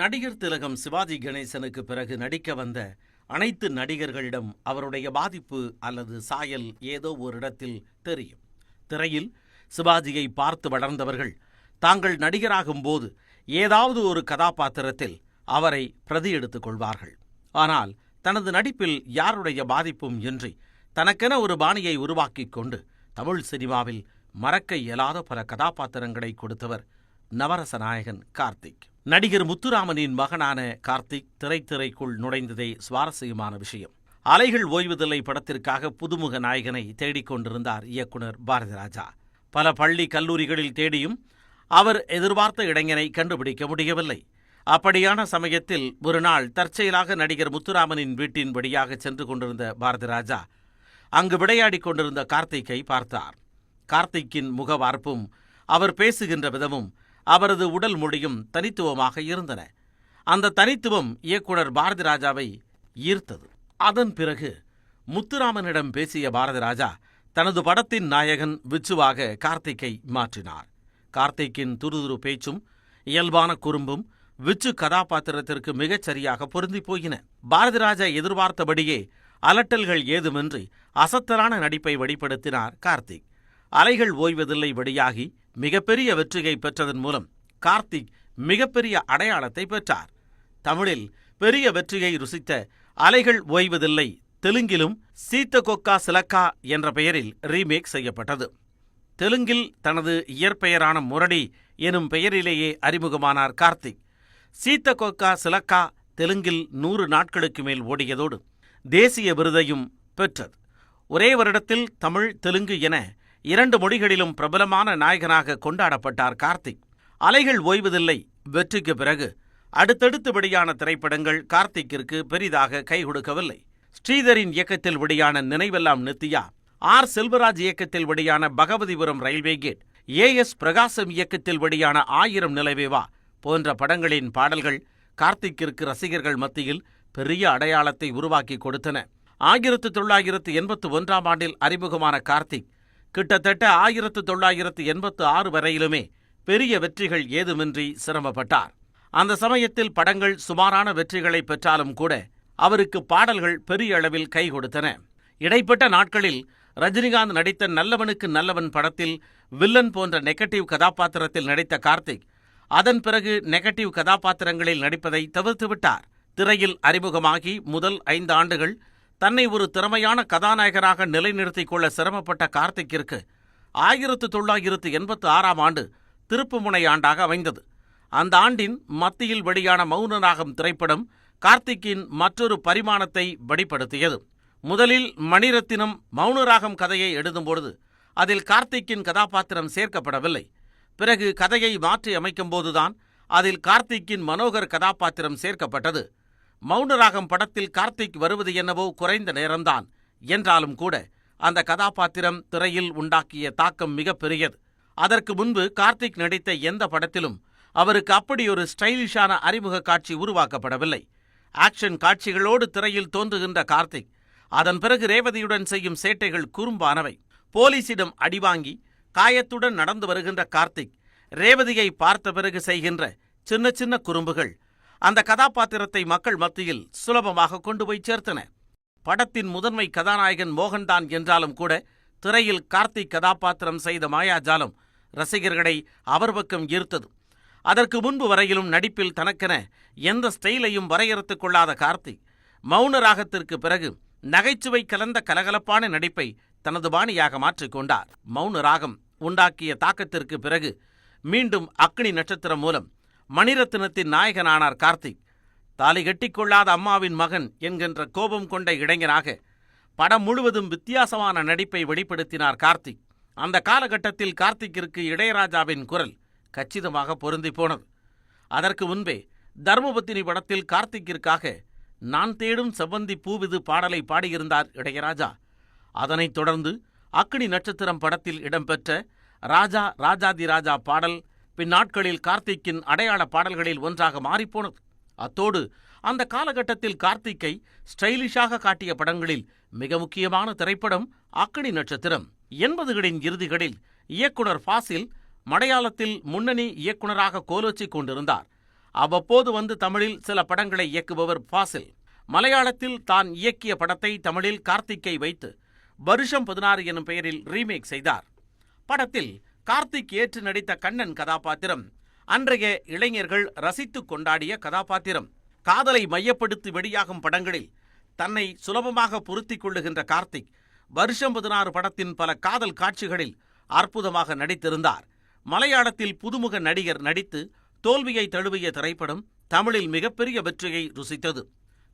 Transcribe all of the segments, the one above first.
நடிகர் திலகம் சிவாஜி கணேசனுக்கு பிறகு நடிக்க வந்த அனைத்து நடிகர்களிடம் அவருடைய பாதிப்பு அல்லது சாயல் ஏதோ ஒரு இடத்தில் தெரியும். திரையில் சிவாஜியை பார்த்து வளர்ந்தவர்கள் தாங்கள் நடிகராகும் போது ஏதாவது ஒரு கதாபாத்திரத்தில் அவரை பிரதி எடுத்துக் கொள்வார்கள். ஆனால் தனது நடிப்பில் யாருடைய பாதிப்பும் இன்றி தனக்கென ஒரு பாணியை உருவாக்கிக் கொண்டு தமிழ் சினிமாவில் மறக்க இயலாத பல கதாபாத்திரங்களை கொடுத்தவர் நவரச நாயகன் கார்த்திக். நடிகர் முத்துராமனின் மகனான கார்த்திக் திரைத்திரைக்குள் நுழைந்ததே சுவாரஸ்யமான விஷயம். அலைகள் ஓய்வுதில்லை படத்திற்காக புதுமுக நாயகனை தேடிக் கொண்டிருந்தார் இயக்குனர் பாரதிராஜா. பல பள்ளி கல்லூரிகளில் தேடியும் அவர் எதிர்பார்த்த இளைஞனை கண்டுபிடிக்க முடியவில்லை. அப்படியான சமயத்தில் ஒரு நாள் தற்செயலாக நடிகர் முத்துராமனின் வீட்டின் வழியாக சென்று கொண்டிருந்த பாரதிராஜா அங்கு விளையாடிக் கொண்டிருந்த கார்த்திக்கை பார்த்தார். கார்த்திக்கின் முகவார்ப்பும் அவர் பேசுகின்ற விதமும் அவரது உடல் மொழியும் தனித்துவமாக இருந்தன. அந்த தனித்துவம் இயக்குனர் பாரதிராஜாவை ஈர்த்தது. அதன் பிறகு முத்துராமனிடம் பேசிய பாரதிராஜா தனது படத்தின் நாயகன் விச்சுவாக கார்த்திக்கை மாற்றினார். கார்த்திக்கின் துருதுரு பேச்சும் இயல்பான குறும்பும் விச்சு கதாபாத்திரத்திற்கு மிகச் சரியாக பொருந்திப் போயின. பாரதிராஜா எதிர்பார்த்தபடியே அலட்டல்கள் ஏதுமின்றி அசத்தலான நடிப்பை வெளிப்படுத்தினார் கார்த்திக். அலைகள் ஓய்வதில்லை வெளியாகி மிகப்பெரிய வெற்றியை பெற்றதன் மூலம் கார்த்திக் மிகப்பெரிய அடையாளத்தை பெற்றார். தமிழில் பெரிய வெற்றியை ருசித்த அலைகள் ஓய்வதில்லை தெலுங்கிலும் சீத்த கொக்கா சிலக்கா என்ற பெயரில் ரீமேக் செய்யப்பட்டது. தெலுங்கில் தனது இயற்பெயரான முரடி எனும் பெயரிலேயே அறிமுகமானார் கார்த்திக். சீத்த கொக்கா சிலக்கா தெலுங்கில் நூறு நாட்களுக்கு மேல் ஓடியதோடு தேசிய விருதையும் பெற்றது. ஒரே வருடத்தில் தமிழ் தெலுங்கு என இரண்டு மொழிகளிலும் பிரபலமான நாயகனாக கொண்டாடப்பட்டார் கார்த்திக். அலைகள் ஓய்வதில்லை வெற்றிக்கு பிறகு. அடுத்தடுத்து வெளியான திரைப்படங்கள் கார்த்திக்கிற்கு பெரிதாக கை கொடுக்கவில்லை. ஸ்ரீதரின் இயக்கத்தில் வெளியான நினைவெல்லாம் நித்யா ஆர். செல்வராஜ் இயக்கத்தில் வெளியான Bhagavathipuram railway gate. A. S. Prakasam இயக்கத்தில் வெளியான ஆயிரம் நிலவேவா போன்ற படங்களின் பாடல்கள் கார்த்திக்கிற்கு ரசிகர்கள் மத்தியில் பெரிய அடையாளத்தை உருவாக்கி கொடுத்தன. ஆயிரத்து தொள்ளாயிரத்து எண்பத்து ஒன்றாம் ஆண்டில் அறிமுகமான கார்த்திக் கிட்டத்தட்ட ஆயிரத்து தொள்ளாயிரத்து எண்பத்து ஆறு வரையிலுமே பெரிய வெற்றிகள் ஏதுமின்றி சிரமப்பட்டார். அந்த சமயத்தில் படங்கள் சுமாரான வெற்றிகளை பெற்றாலும் கூட அவருக்கு பாடல்கள் பெரிய அளவில் கை கொடுத்தன. இடைப்பட்ட நாட்களில் ரஜினிகாந்த் நடித்த நல்லவனுக்கு நல்லவன் படத்தில் வில்லன் போன்ற நெகட்டிவ் கதாபாத்திரத்தில் நடித்த கார்த்திக் அதன் பிறகு நெகட்டிவ் கதாபாத்திரங்களில் நடிப்பதை தவிர்த்துவிட்டார். திரையில் அறிமுகமாகி முதல் ஐந்து ஆண்டுகள் தன்னை ஒரு திறமையான கதாநாயகனாக நிலைநிறுத்திக் கொள்ள சிரமப்பட்ட கார்த்திக்கிற்கு ஆயிரத்து தொள்ளாயிரத்து எண்பத்து ஆறாம் ஆண்டு திருப்புமுனை ஆண்டாக அமைந்தது. அந்த ஆண்டின் மத்தியில் வெளியான மௌனராகம் திரைப்படம் கார்த்திக்கின் மற்றொரு பரிமாணத்தை வெளிப்படுத்தியது முதலில் மணிரத்தினம் மௌனராகம் கதையை எழுதும்பொழுது அதில் கார்த்திக்கின் கதாபாத்திரம் சேர்க்கப்படவில்லை. பிறகு கதையை மாற்றி அமைக்கும்போதுதான் அதில் கார்த்திக்கின் மனோகர் கதாபாத்திரம் சேர்க்கப்பட்டது. மௌனராகம் படத்தில் கார்த்திக் வருவது என்னவோ குறைந்த நேரம்தான். என்றாலும் கூட அந்த கதாபாத்திரம் திரையில் உண்டாக்கிய தாக்கம் மிகப்பெரியது அதற்கு முன்பு கார்த்திக் நடித்த எந்த படத்திலும் அவருக்கு அப்படி ஒரு ஸ்டைலிஷான அறிமுக காட்சி உருவாக்கப்படவில்லை. ஆக்ஷன் காட்சிகளோடு திரையில் தோன்றுகின்ற கார்த்திக் அதன் பிறகு ரேவதியுடன் செய்யும் சேட்டைகள் குறும்பானவை. போலீசிடம் அடிவாங்கி காயத்துடன் நடந்து வருகின்ற கார்த்திக் ரேவதியை பார்த்த பிறகு செய்கின்ற சின்ன சின்ன குறும்புகள் அந்த கதாபாத்திரத்தை மக்கள் மத்தியில் சுலபமாக கொண்டு போய் சேர்த்தன. படத்தின் முதன்மை கதாநாயகன் மோகன்தான் என்றாலும் கூட திரையில் கார்த்திக் கதாபாத்திரம் செய்த மாயாஜாலம் ரசிகர்களை அவர் பக்கம் ஈர்த்தது. அதற்கு முன்பு வரையிலும் நடிப்பில் தனக்கென எந்த ஸ்டைலையும் வரையறுத்துக் கொள்ளாத கார்த்திக் மௌன ராகத்திற்கு பிறகு நகைச்சுவை கலந்த கலகலப்பான நடிப்பை தனது பாணியாக மாற்றிக்கொண்டார் மௌன ராகம் உண்டாக்கிய தாக்கத்திற்கு பிறகு மீண்டும் அக்னி நட்சத்திரம் மூலம் மணிரத்னத்தின் நாயகனானார் கார்த்திக். தாலி கட்டிக்கொள்ளாத அம்மாவின் மகன் என்கின்ற கோபம் கொண்ட இளைஞனாக படம் முழுவதும் வித்தியாசமான நடிப்பை வெளிப்படுத்தினார் கார்த்திக். அந்த காலகட்டத்தில் கார்த்திக்கிற்கு இளையராஜாவின் குரல் கச்சிதமாக பொருந்தி போனது. அதற்கு முன்பே தர்மபத்தினி படத்தில் கார்த்திக்கிற்காக நான் தேடும் செவ்வந்தி பூவிது பாடலை பாடியிருந்தார் இளையராஜா. அதனைத் தொடர்ந்து அக்னி நட்சத்திரம் படத்தில் இடம்பெற்ற ராஜா ராஜாதி ராஜா பாடல் பின்னாட்களில் கார்த்திக்கின் அடையாள பாடல்களில் ஒன்றாக மாறிப்போனது. அத்தோடு அந்த காலகட்டத்தில் கார்த்திக்கை ஸ்டைலிஷாக காட்டிய படங்களில் மிக முக்கியமான திரைப்படம் அக்னி நட்சத்திரம். எண்பதுகளின் இறுதிகளில் இயக்குனர் ஃபாசில் மலையாளத்தில் முன்னணி இயக்குனராக கோலோச்சிக் கொண்டிருந்தார். அவ்வப்போது வந்து தமிழில் சில படங்களை இயக்குபவர் ஃபாசில். மலையாளத்தில் தான் இயக்கிய படத்தை தமிழில் கார்த்திக்கை வைத்து வருஷம் பதினாறு எனும் பெயரில் ரீமேக் செய்தார். படத்தில் கார்த்திக் ஏற்று நடித்த கண்ணன் கதாபாத்திரம். அன்றைய இளைஞர்கள் ரசித்துக் கொண்டாடிய கதாபாத்திரம். காதலை மையப்படுத்தி வெளியாகும் படங்களில் தன்னை சுலபமாக பொருத்திக் கொள்ளுகின்ற கார்த்திக் வருஷம் பதினாறு படத்தின் பல காதல் காட்சிகளில் அற்புதமாக நடித்திருந்தார். மலையாளத்தில் புதுமுக நடிகர் நடித்து தோல்வியை தழுவிய திரைப்படம் தமிழில் மிகப்பெரிய வெற்றியை ருசித்தது.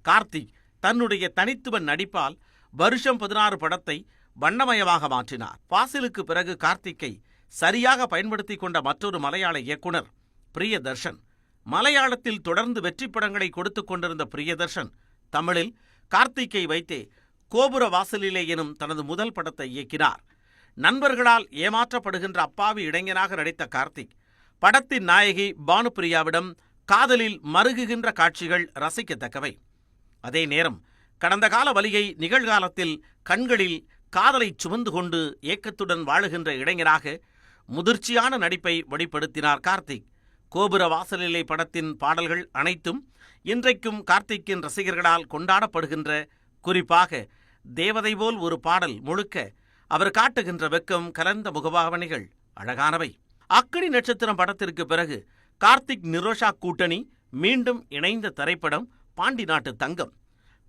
கார்த்திக் தன்னுடைய தனித்துவ நடிப்பால் வருஷம் பதினாறு படத்தை வண்ணமயமாக மாற்றினார். பாசிலுக்கு பிறகு கார்த்திக்கை சரியாக பயன்படுத்தி கொண்ட மற்றொரு மலையாள இயக்குனர் பிரியதர்ஷன். மலையாளத்தில் தொடர்ந்து வெற்றி படங்களை கொடுத்துக் கொண்டிருந்த பிரியதர்ஷன் தமிழில் கார்த்திக்கை வைத்தே கோபுர வாசலிலே எனும் தனது முதல் படத்தை இயக்கினார். நண்பர்களால் ஏமாற்றப்படுகின்ற அப்பாவி இளைஞனாக நடித்த கார்த்திக் படத்தின் நாயகி பானுப்பிரியாவிடம் காதலில் மருகுகின்ற காட்சிகள் ரசிக்கத்தக்கவை. அதே நேரம் கடந்த கால வலியை நிகழ்காலத்தில் கண்களில் காதலை சுமந்து கொண்டு ஏக்கத்துடன் வாழுகின்ற இளைஞராக முதிர்ச்சியான நடிப்பை வெளிப்படுத்தினார் கார்த்திக். கோபுர வாசலிலை படத்தின் பாடல்கள் அனைத்தும் இன்றைக்கும் கார்த்திக்கின் ரசிகர்களால் கொண்டாடப்படுகின்ற குறிப்பாக தேவதை போல் ஒரு பாடல் முழுக்க அவர் காட்டுகின்ற வெக்கம் கலந்த முகபாவனைகள் அழகானவை. அக்கடி நட்சத்திரம் படத்திற்கு பிறகு கார்த்திக் நிரோஷா கூட்டணி மீண்டும் இணைந்த திரைப்படம் பாண்டி நாட்டு தங்கம்.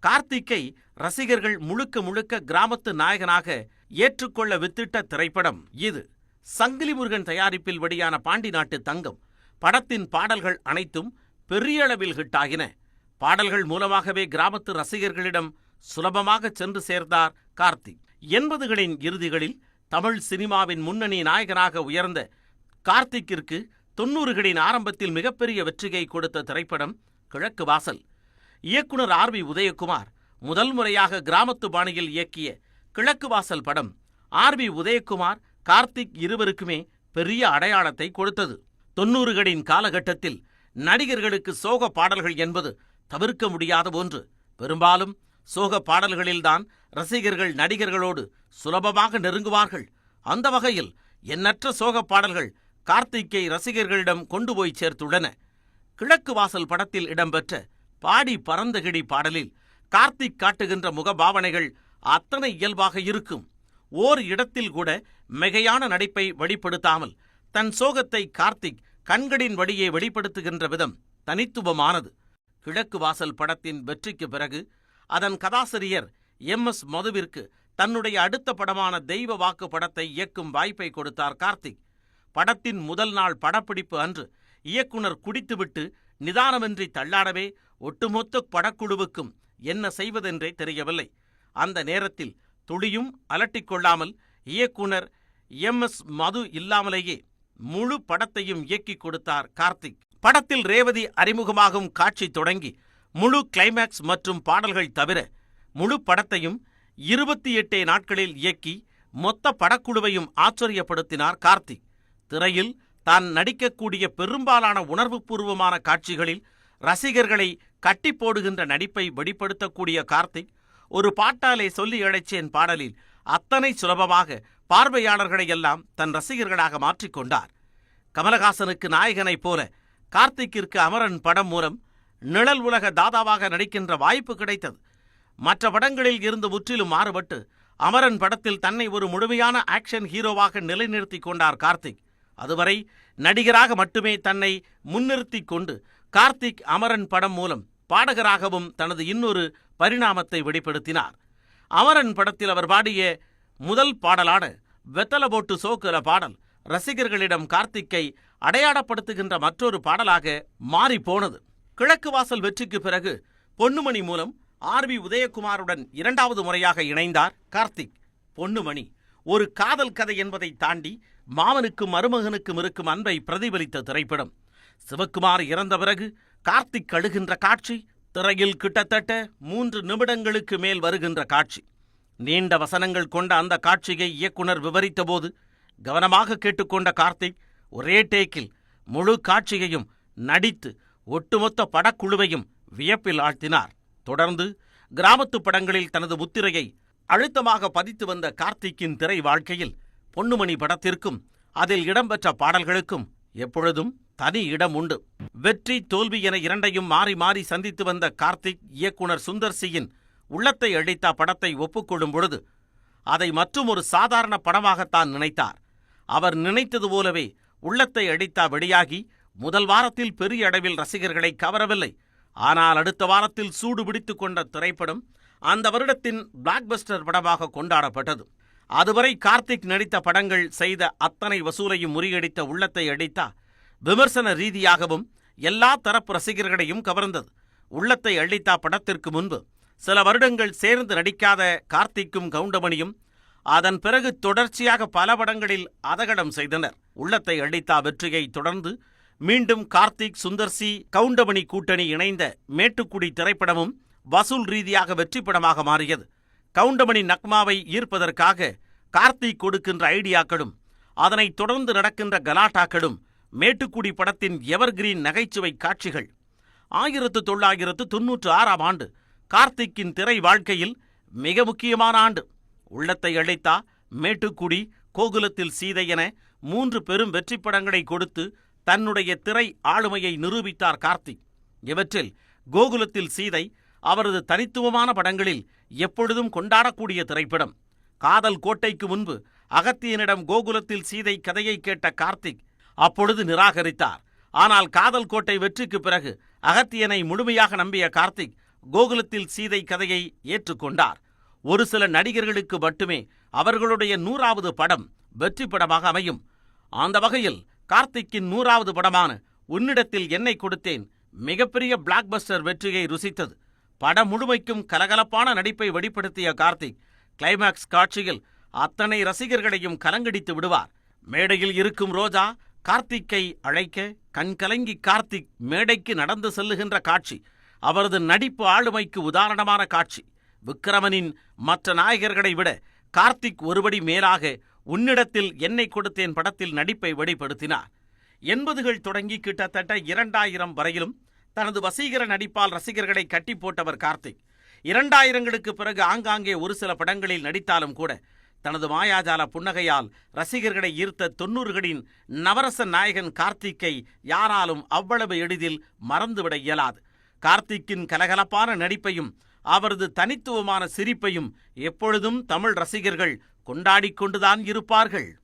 கார்த்திக்கை ரசிகர்கள் முழுக்க முழுக்க கிராமத்து நாயகனாக ஏற்றுக்கொள்ள வித்திட்ட திரைப்படம் இது. சங்கிலி முருகன் தயாரிப்பில் வெளியான பாண்டி நாட்டு தங்கம் படத்தின் பாடல்கள் அனைத்தும் பெரிய அளவில் ஹிட்டாகின. பாடல்கள் மூலமாகவே கிராமத்து ரசிகர்களிடம் சுலபமாக சென்று சேர்ந்தார் கார்த்தி எண்பதுகளின் இறுதிகளில் தமிழ் சினிமாவின் முன்னணி நாயகனாக உயர்ந்த கார்த்திக்கிற்கு தொன்னூறுகளின் ஆரம்பத்தில் மிகப்பெரிய வெற்றியை கொடுத்த திரைப்படம் கிழக்கு வாசல். இயக்குனர் ஆர் வி உதயகுமார் முதல் முறையாக கிராமத்து பாணியில் இயக்கிய கிழக்கு வாசல் படம் ஆர் வி உதயகுமார் கார்த்திக் இருவருக்குமே பெரிய அடையாளத்தை கொடுத்தது. தொன்னூறுகளின் காலகட்டத்தில் நடிகர்களுக்கு சோக பாடல்கள் என்பது தவிர்க்க முடியாத ஒன்று. பெரும்பாலும் சோக பாடல்களில்தான் ரசிகர்கள் நடிகர்களோடு சுலபமாக நெருங்குவார்கள். அந்த வகையில் எண்ணற்ற சோக பாடல்கள் கார்த்திக்கை ரசிகர்களிடம் கொண்டு போய் சேர்த்துள்ளன. கிழக்கு வாசல் படத்தில் இடம்பெற்ற பாடி பறந்தகிடி பாடலில் கார்த்திக் காட்டுகின்ற முகபாவனைகள் அத்தனை இயல்பாக இருக்கும். ஓர் இடத்தில் கூட மிகையான நடிப்பை வெளிப்படுத்தாமல் தன் சோகத்தை கார்த்திக் கண்களின் வழியே வெளிப்படுத்துகின்ற விதம் தனித்துவமானது. கிழக்கு வாசல் படத்தின் வெற்றிக்கு பிறகு அதன் கதாசிரியர் எம் எஸ் மதுவிற்கு தன்னுடைய அடுத்த படமான தெய்வ வாக்கு படத்தை இயக்கும் வாய்ப்பை கொடுத்தார் கார்த்திக். படத்தின் முதல் நாள் படப்பிடிப்பு அன்று இயக்குனர் குடித்துவிட்டு நிதானமின்றி தள்ளாடவே ஒட்டுமொத்த படக்குழுவுக்கும் என்ன செய்வதென்றே தெரியவில்லை. அந்த நேரத்தில் துளியும் அலட்டிக் கொள்ளாமல் இயக்குனர் எம் எஸ் மது இல்லாமலேயே முழு படத்தையும் இயக்கிக் கொடுத்தார் கார்த்திக். படத்தில் ரேவதி அறிமுகமாகும் காட்சி தொடங்கி முழு கிளைமேக்ஸ் மற்றும் பாடல்கள் தவிர முழு படத்தையும் இருபத்தி எட்டே நாட்களில் இயக்கி மொத்த படக்குழுவையும் ஆச்சரியப்படுத்தினார் கார்த்திக். திரையில் தான் நடிக்கக்கூடிய பெரும்பாலான உணர்வுபூர்வமான காட்சிகளில் ரசிகர்களை கட்டி போடுகின்ற நடிப்பை வெளிப்படுத்தக்கூடிய கார்த்திக் ஒரு பாட்டாலே சொல்லி அழைச்சேன் பாடலில் அத்தனை சுலபமாக பார்வையாளர்களை எல்லாம் தன் ரசிகர்களாக மாற்றிக்கொண்டார் கமலஹாசனுக்கு நாயகனைப் போல கார்த்திக்கிற்கு அமரன் படம் மூலம் நிழல் உலக தாதாவாக நடிக்கின்ற வாய்ப்பு கிடைத்தது. மற்ற படங்களில் இருந்து முற்றிலும் மாறுபட்டு அமரன் படத்தில் தன்னை ஒரு முழுமையான ஆக்ஷன் ஹீரோவாக நிலைநிறுத்திக் கொண்டார் கார்த்திக். அதுவரை நடிகராக மட்டுமே தன்னை முன்னிறுத்திக் கொண்டு கார்த்திக் அமரன் படம் மூலம் பாடகராகவும் தனது இன்னொரு பரிணாமத்தை வெளிப்படுத்தினார். அமரன் படத்தில் அவர் பாடிய முதல் பாடலான வெத்தல போட்டு சோக்குற பாடல் ரசிகர்களிடம் கார்த்திக்கை அடையாளப்படுத்துகின்ற மற்றொரு பாடலாக மாறிப்போனது. கிழக்கு வாசல் வெற்றிக்கு பிறகு பொன்னுமணி மூலம் ஆர் வி உதயகுமாருடன் இரண்டாவது முறையாக இணைந்தார் கார்த்திக். பொன்னுமணி ஒரு காதல் கதை என்பதை தாண்டி மாமனுக்கும் மருமகனுக்கும் இருக்கும் அன்பை பிரதிபலித்த திரைப்படம். சிவக்குமார் இறந்த பிறகு கார்த்திக் அழுகின்ற காட்சி திரையில் கிட்டத்தட்ட மூன்று நிமிடங்களுக்கு மேல் வருகின்ற காட்சி. நீண்ட வசனங்கள் கொண்ட அந்த காட்சியை இயக்குனர் விவரித்தபோது கவனமாக கேட்டுக்கொண்ட கார்த்திக் ஒரே டேக்கில் முழு காட்சியையும் நடித்து ஒட்டுமொத்த படக்குழுவையும் வியப்பில் ஆழ்த்தினார். தொடர்ந்து கிராமத்து படங்களில் தனது முத்திரையை அழுத்தமாக பதித்து வந்த கார்த்திக்கின் திரை வாழ்க்கையில் பொன்னுமணி படத்திற்கும் அதில் இடம்பெற்ற பாடல்களுக்கும் எப்பொழுதும் தனி இடம் உண்டு. வெற்றி தோல்வி என இரண்டையும் மாறி மாறி சந்தித்து வந்த கார்த்திக் இயக்குனர் சுந்தர் சியின் உள்ளத்தை அழித்த படத்தை ஒப்புக்கொள்ளும் பொழுது அதை மற்றும் ஒரு சாதாரண படமாகத்தான் நினைத்தார். அவர் நினைத்தது போலவே உள்ளத்தை அடித்தா வெளியாகி முதல் வாரத்தில் பெரிய அளவில் ரசிகர்களை கவரவில்லை. ஆனால் அடுத்த வாரத்தில் சூடு பிடித்துக் கொண்ட திரைப்படம் அந்த வருடத்தின் பிளாக்பஸ்டர் படமாக கொண்டாடப்பட்டது. அதுவரை கார்த்திக் நடித்த படங்கள் செய்த அத்தனை வசூலையும் முறியடித்த உள்ளத்தை அடித்தா விமர்சன ரீதியாகவும் எல்லா தரப்பு ரசிகர்களையும் கவர்ந்தது. உள்ளத்தை அழித்தா படத்திற்கு முன்பு சில வருடங்கள் சேர்ந்து நடிக்காத கார்த்திக்கும் கவுண்டமணியும் அதன் பிறகு தொடர்ச்சியாக பல படங்களில் அதகடம் செய்தனர். உள்ளத்தை அழித்தா வெற்றியை தொடர்ந்து மீண்டும் கார்த்திக் சுந்தர்சி கவுண்டமணி கூட்டணி இணைந்த மேட்டுக்குடி திரைப்படமும் வசூல் ரீதியாக வெற்றி படமாக மாறியது. கவுண்டமணி நக்மாவை ஈர்ப்பதற்காக கார்த்திக் கொடுக்கின்ற ஐடியாக்களும் அதனைத் தொடர்ந்து நடக்கின்ற கலாட்டாக்களும் மேட்டுக்குடி படத்தின் எவர்கிரீன் நகைச்சுவை காட்சிகள். ஆயிரத்து தொள்ளாயிரத்து தொன்னூற்று ஆறாம் ஆண்டு கார்த்திக்கின் திரை வாழ்க்கையில் மிக முக்கியமான ஆண்டு. உள்ளத்தை அழைத்தா மேட்டுக்குடி கோகுலத்தில் சீதை என மூன்று பெரும் வெற்றி படங்களை கொடுத்து தன்னுடைய திரை ஆளுமையை நிரூபித்தார் கார்த்திக். இவற்றில் கோகுலத்தில் சீதை அவரது தனித்துவமான படங்களில் எப்பொழுதும் கொண்டாடக்கூடிய திரைப்படம். காதல் கோட்டைக்கு முன்பு அகத்தியனிடம் கோகுலத்தில் சீதை கதையை கேட்ட கார்த்திக் அப்பொழுது நிராகரித்தார். ஆனால் காதல் கோட்டை வெற்றிக்கு பிறகு அகத்தியனை முழுமையாக நம்பிய கார்த்திக் கோகுலத்தில் சீதை கதையை ஏற்றுக்கொண்டார். ஒரு சில நடிகர்களுக்கு மட்டுமே அவர்களுடைய நூறாவது படம் வெற்றி படமாக அமையும். அந்த வகையில் கார்த்திக்கின் நூறாவது படமான உன்னிடத்தில் என்னை கொடுத்தேன் மிகப்பெரிய பிளாக்பஸ்டர் வெற்றியை ருசித்தது. படம் முழுமைக்கும் கலகலப்பான நடிப்பை வெளிப்படுத்திய கார்த்திக் கிளைமாக்ஸ் காட்சியில் அத்தனை ரசிகர்களையும் கலங்கடித்து விடுவார். மேடையில் இருக்கும் ரோஜா கார்த்திக்கை அழைக்க கண்கலங்கி கார்த்திக் மேடைக்கு நடந்து செல்லுகின்ற காட்சி அவரது நடிப்பு ஆளுமைக்கு உதாரணமான காட்சி. விக்கிரமனின் மற்ற நாயகர்களை விட கார்த்திக் ஒருபடி மேலாக உன்னிடத்தில் என்னை கொடுத்தேன் படத்தில் நடிப்பை வெளிப்படுத்தினார். எண்பதுகள் தொடங்கி கிட்டத்தட்ட இரண்டாயிரம் வரையிலும் தனது வசீகர நடிப்பால் ரசிகர்களை கட்டி போட்டவர் கார்த்திக். இரண்டாயிரங்களுக்கு பிறகு ஆங்காங்கே ஒரு சில படங்களில் நடித்தாலும் கூட தனது மாயாஜால புன்னகையால் ரசிகர்களை ஈர்த்த தொன்னூறுகளின் நவரச நாயகன் கார்த்திக்கை யாராலும் அவ்வளவு எளிதில் மறந்துவிட இயலாது. கார்த்திக்கின் கலகலப்பான நடிப்பையும் அவரது தனித்துவமான சிரிப்பையும் எப்பொழுதும் தமிழ் ரசிகர்கள் கொண்டாடிக் கொண்டுதான் இருப்பார்கள்.